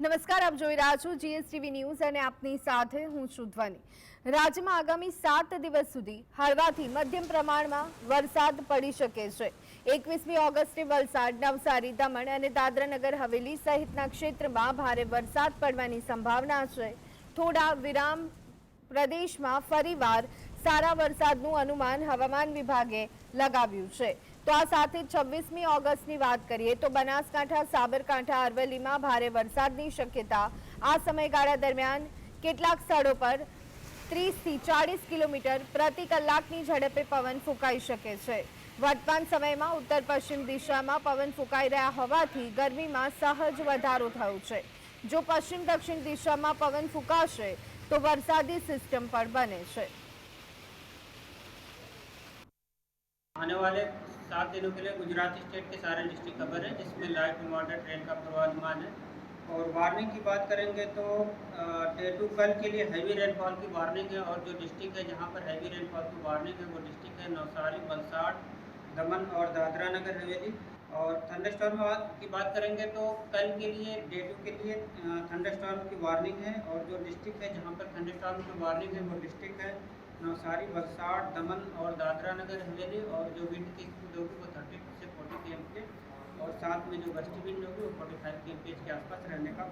નમસ્કાર, આપ જોઈ રહ્યા છો જીએસટીવી ન્યૂઝ અને આપની સાથે હું છું ધ્વની. રાજ્યમાં આગામી સાત દિવસ સુધી હળવાથી મધ્યમ પ્રમાણમાં વરસાદ પડી શકે છે. એકવીસમી ઓગસ્ટે વલસાડ, નવસારી, દમણ અને દાદરાનગર હવેલી સહિતના ક્ષેત્રમાં ભારે વરસાદ પડવાની સંભાવના છે. થોડા વિરામ પ્રદેશમાં ફરીવાર સારા વરસાદનું અનુમાન હવામાન વિભાગે લગાવ્યું છે. તો આ સાથે છવ્વીસમી ઓગસ્ટની વાત કરીએ તો બનાસકાંઠા, સાબરકાંઠા, અરવલ્લીમાં ભારે વરસાદની શક્યતા. આ સમયગાળા દરમિયાન કેટલાક સ્થળો પર ત્રીસથી ચાળીસ કિલોમીટર પ્રતિ કલાકની ઝડપે પવન ફૂંકાઈ શકે છે. વર્તમાન સમયમાં ઉત્તર પશ્ચિમ દિશામાં પવન ફૂંકાઈ રહ્યા હોવાથી ગરમીમાં સહજ વધારો થયો છે. જો પશ્ચિમ દક્ષિણ દિશામાં પવન ફૂંકાશે, તો વરસાદી સિસ્ટમ પણ બને છે. आने वाले सात दिनों के लिए गुजरात स्टेट के सारे डिस्ट्रिक्ट कवर है, जिसमें लाइट मॉडरेट ट्रेन का पूर्वानुमान है। और वार्निंग की बात करेंगे तो डे टू कल के लिए हैवी रेनफॉल की वार्निंग है, और जो डिस्ट्रिक्ट है जहाँ पर हैवी रेनफॉल की वार्निंग है, वो डिस्ट्रिक्ट है नवसारी वलसाड़ दमन और दादरा नगर हवेली। और थंडरस्टॉर्म की बात करेंगे तो कल के लिए डे टू के लिए थंडरस्टॉर्म की वार्निंग है, और जो डिस्ट्रिक्ट है जहाँ पर थंडरस्टॉर्म की वार्निंग है, वो डिस्ट्रिक्ट है नवसारी, वलसाड़, दमन और दादरा नगर हवेली और जो विंड की स्पीड होगी वो थर्टी से फोर्टी के, और साथ में जो गस्टी विंड होगी वो फोर्टी फाइव के के आसपास रहने का